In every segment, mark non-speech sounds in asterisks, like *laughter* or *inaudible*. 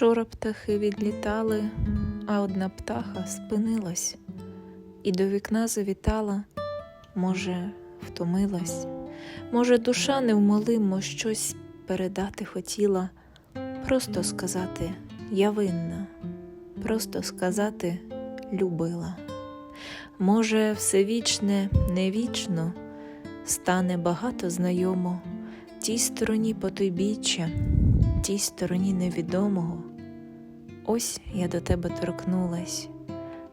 Вчора птахи відлітали, а одна птаха спинилась і до вікна завітала, може, втомилась, може, душа невмолимо щось передати хотіла, просто сказати я винна, просто сказати любила. Може, все вічне, не вічно, стане багато знайомо. Тій стороні потойбіччя, тій стороні невідомого. Ось я до тебе торкнулась.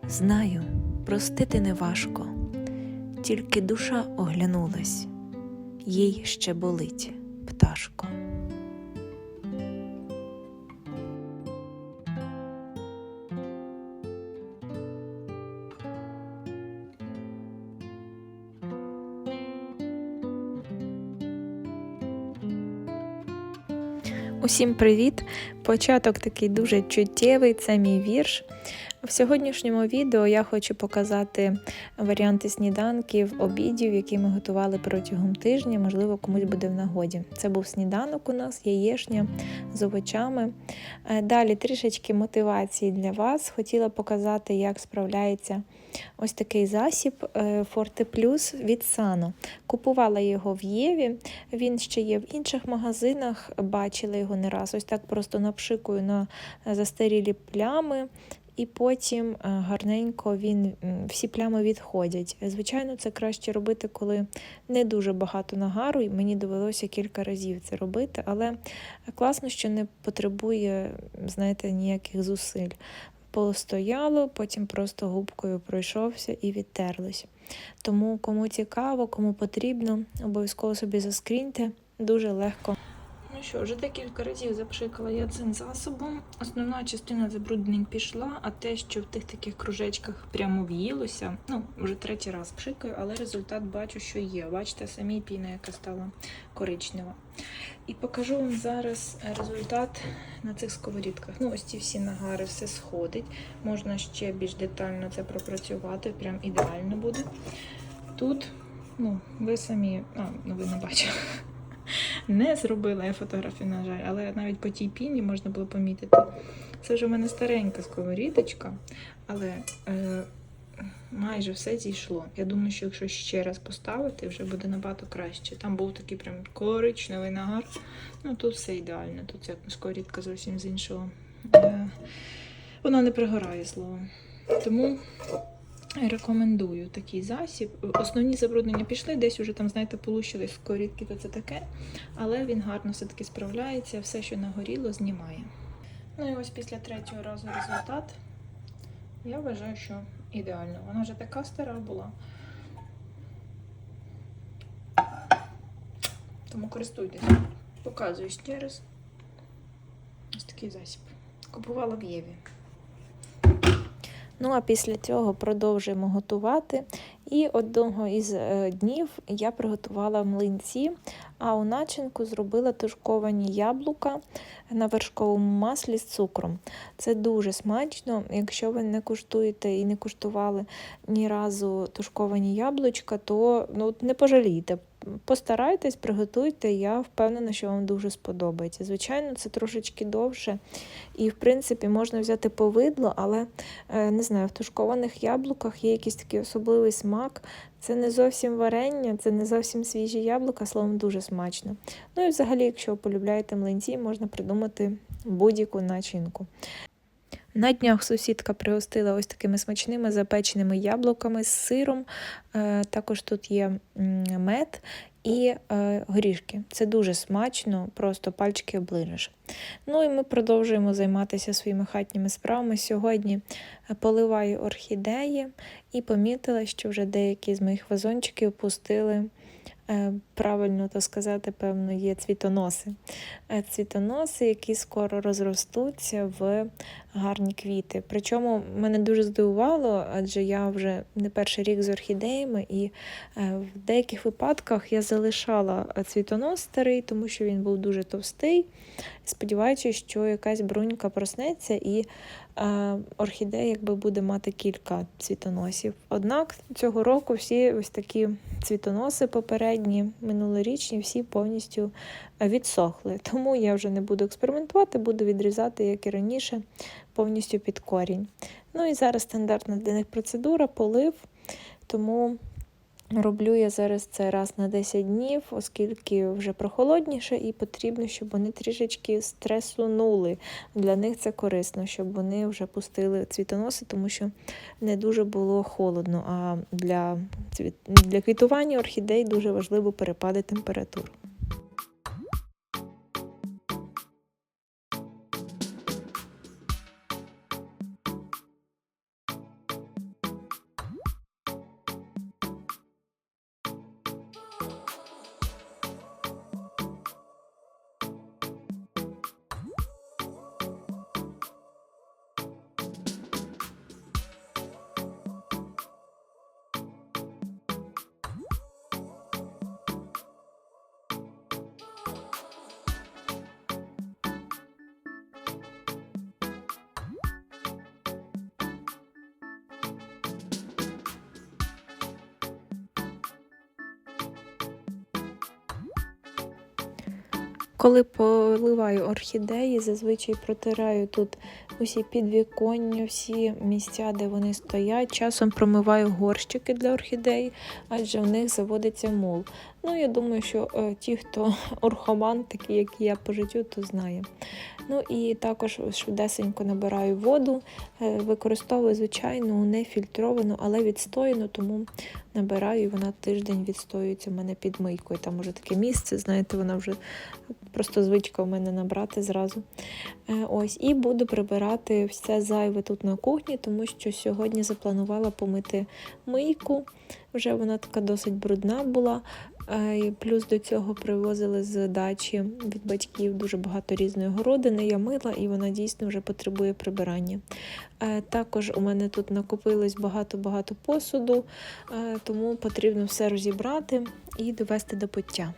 Знаю, простити неважко, тільки душа оглянулась, їй ще болить, пташко. Усім привіт! Початок такий дуже чуттєвий, це мій вірш. В сьогоднішньому відео я хочу показати варіанти сніданків, обідів, які ми готували протягом тижня, можливо, комусь буде в нагоді. Це був сніданок у нас, яєшня з овочами. Е, Далі трішечки мотивації для вас. Хотіла показати, як справляється ось такий засіб е, Forte Plus від Sano. Купувала його в Єві, він ще є в інших магазинах, бачила його не раз. Ось так просто напшикую на застарілі плями. І потім е, гарненько він всі плями відходять. Звичайно, це краще робити, коли не дуже багато нагару, і мені довелося кілька разів це робити, але класно, що не потребує, знаєте, ніяких зусиль. Постояло, потім просто губкою пройшовся і відтерлось. Тому кому цікаво, кому потрібно, обов'язково собі заскріньте, дуже легко. Ну що, вже декілька разів запшикала я цим засобом. Основна частина забруднень пішла, а те, що в тих таких кружечках прямо в'їлося, ну, вже третій раз пшикаю, але результат бачу, що є. Бачите, самі піна, яка стала коричнева. І покажу вам зараз результат на цих сковорідках. Ну, ось ці всі нагари, все сходить. Можна ще більш детально це пропрацювати, прям ідеально буде. Тут, ну, ви самі, а, ну ви не бачили. Не зробила я фотографію, на жаль, але навіть по тій піні можна було помітити. Це вже в мене старенька сковорідочка, але е, майже все зійшло. Я думаю, що якщо ще раз поставити, вже буде набагато краще. Там був такий прям коричневий нагар. Ну тут все ідеально. Тут ця сковорідка зовсім з іншого. Е, вона не пригорає словом. Тому. Рекомендую такий засіб. Основні забруднення пішли, десь уже там, знаєте, полущились скорідки, то це таке. Але він гарно все-таки справляється, все, що нагоріло, знімає. Ну і ось після третього разу результат. Я вважаю, що ідеально. Вона вже така стара була. Тому користуйтесь. Показую ще раз. Ось такий засіб. Купувала в Єві. Ну, а після цього продовжуємо готувати. І одного із е, днів я приготувала млинці, а у начинку зробила тушковані яблука на вершковому маслі з цукром. Це дуже смачно. Якщо ви не куштуєте і не куштували ні разу тушковані яблучка, то ну, не пожалійте. Постарайтесь, приготуйте, я впевнена, що вам дуже сподобається. Звичайно, це трошечки довше. І, в принципі, можна взяти повидло, але е, не знаю, в тушкованих яблуках є якийсь такий особливий смак. Це не зовсім варення, це не зовсім свіжі яблука, словом, дуже смачно. Ну і взагалі, якщо ви полюбляєте млинці, можна придумати будь-яку начинку. На днях сусідка пригостила ось такими смачними запеченими яблуками з сиром. Е, також тут є мед і е, горішки. Це дуже смачно, просто пальчики оближеш. Ну і ми продовжуємо займатися своїми хатніми справами. Сьогодні поливаю орхідеї і помітила, що вже деякі з моїх вазончиків пустили. Е, правильно то сказати, певно, є цвітоноси. Е, цвітоноси, які скоро розростуться в гарні квіти. Причому мене дуже здивувало, адже я вже не перший рік з орхідеями, і е, в деяких випадках я залишала цвітонос старий, тому що він був дуже товстий. Сподіваючись, що якась брунька проснеться і орхідея якби буде мати кілька цвітоносів. Однак цього року всі ось такі цвітоноси попередні, минулорічні, всі повністю відсохли. Тому я вже не буду експериментувати, буду відрізати, як і раніше, повністю під корінь. Ну і зараз стандартна для них процедура, полив, тому роблю я зараз це раз на 10 днів, оскільки вже прохолодніше, і потрібно, щоб вони трішечки стресунули. Для них це корисно, щоб вони вже пустили цвітоноси, тому що не дуже було холодно. А для, цвіт... для квітування орхідей дуже важливо перепади температур. Коли поливаю орхідеї, зазвичай протираю тут усі підвіконня, всі місця, де вони стоять. Часом промиваю горщики для орхідей, адже в них заводиться мул. Ну, я думаю, що е, ті, хто *laughs* орхоман, такі як я по життю, то знає. Ну і також швидесенько набираю воду, е, використовую, звичайно, не фільтровану, але відстояну, тому набираю, і вона тиждень відстоюється в мене під мийкою. Там уже таке місце, знаєте, вона вже просто звичка у мене набрати зразу. Е, ось, І буду прибирати все зайве тут на кухні, тому що сьогодні запланувала помити мийку. Вже вона така досить брудна була. Е, Плюс до цього привозили з дачі від батьків дуже багато різної городини. Я мила і вона дійсно вже потребує прибирання. Е, також у мене тут накопилось багато-багато посуду, тому потрібно все розібрати і довести до пуття.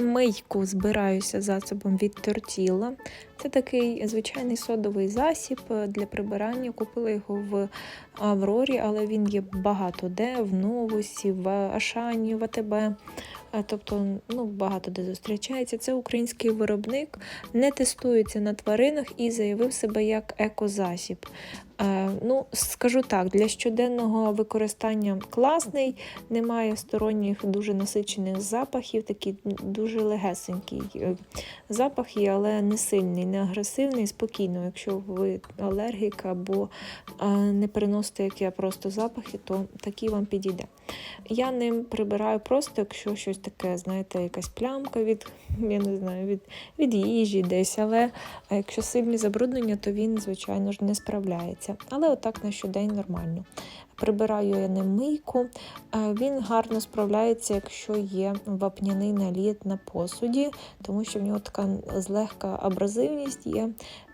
Мийку збираюся засобом від тортіла. Це такий звичайний содовий засіб для прибирання. Купила його в Аврорі, але він є багато де, в Новусі, в Ашані, в АТБ. Тобто ну, багато де зустрічається. Це український виробник, не тестується на тваринах і заявив себе як екозасіб. Е, ну, Скажу так, для щоденного використання класний, немає сторонніх дуже насичених запахів, такий дуже легесенький е, запах є, але не сильний, не агресивний, спокійно. Якщо ви алергік або е, не переносите як я просто запахи, то такий вам підійде. Я ним прибираю просто, якщо щось таке, знаєте, якась плямка від я не знаю, від, від їжі десь, але якщо сильні забруднення, то він, звичайно ж, не справляється. Але отак на щодень нормально. Прибираю я ним мийку, він гарно справляється, якщо є вапняний наліт на посуді, тому що в нього така злегка абразивність є.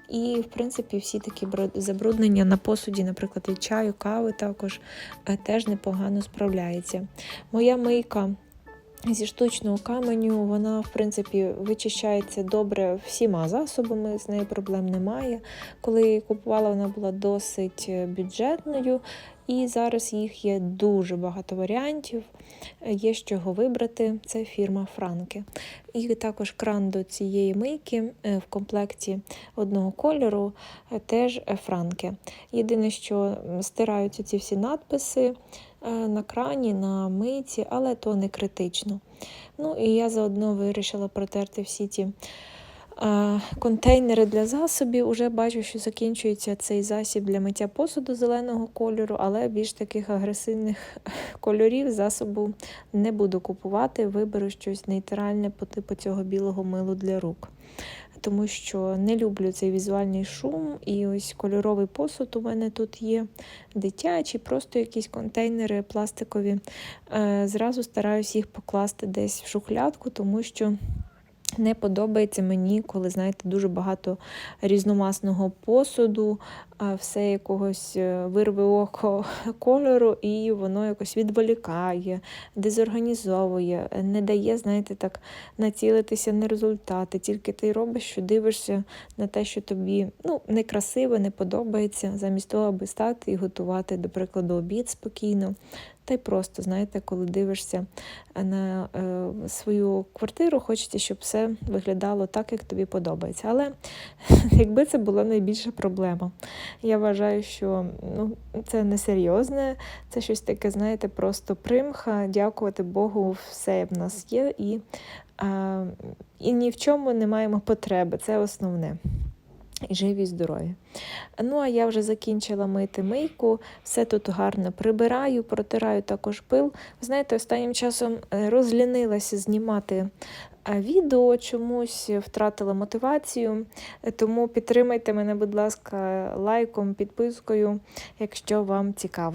І, в принципі, всі такі забруднення на посуді, наприклад, від чаю, кави також е, теж непогано справляється. Моя мийка. Зі штучного каменю вона, в принципі, вичищається добре всіма засобами, з нею проблем немає. Коли її купувала, вона була досить е, бюджетною, і зараз їх є дуже багато варіантів, є з чого вибрати. Це фірма Франки. І також кран до цієї мийки е, в комплекті одного кольору е, теж Франки. Єдине, що стираються ці всі надписи. Е, на крані, на мийці, але то не критично. Ну і я заодно вирішила протерти всі ті е, контейнери для засобів. Уже бачу, що закінчується цей засіб для миття посуду зеленого кольору, але більш таких агресивних *laughs* кольорів засобу не буду купувати. Виберу щось нейтральне по типу цього білого милу для рук тому що не люблю цей візуальний шум. І ось кольоровий посуд у мене тут є дитячі, просто якісь контейнери пластикові. Е, зразу стараюсь їх покласти десь в шухлядку, тому що. Не подобається мені, коли, знаєте, дуже багато різномасного посуду, все якогось е, вирве око *laughs* кольору, і воно якось відволікає, дезорганізовує, не дає, знаєте, так націлитися на результати. Тільки ти робиш, що дивишся на те, що тобі ну, некрасиво, не подобається, замість того, аби стати і готувати, до прикладу, обід спокійно. Та й просто, знаєте, коли дивишся на е, свою квартиру, хочеться, щоб все виглядало так, як тобі подобається. Але *laughs* якби це була найбільша проблема. Я вважаю, що ну, це несерйозне, це щось таке, знаєте, просто примха. Дякувати Богу, все в нас є, і, і ні в чому не маємо потреби. Це основне. І живі, здорові. Ну, а я вже закінчила мити мийку, все тут гарно прибираю, протираю також пил. Знаєте, останнім часом е, розлінилася знімати е, відео, чомусь втратила мотивацію. Е, Тому підтримайте мене, будь ласка, лайком, підпискою, якщо вам цікаво.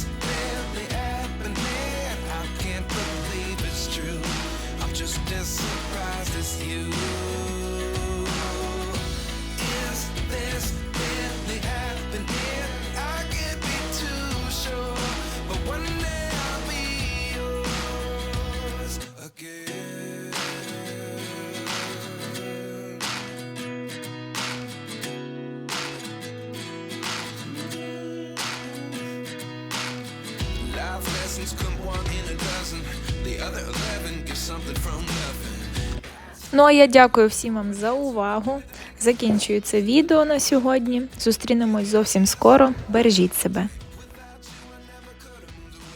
Ну а я дякую всім вам за увагу. Закінчую це відео на сьогодні. Зустрінемось зовсім скоро. Бережіть себе.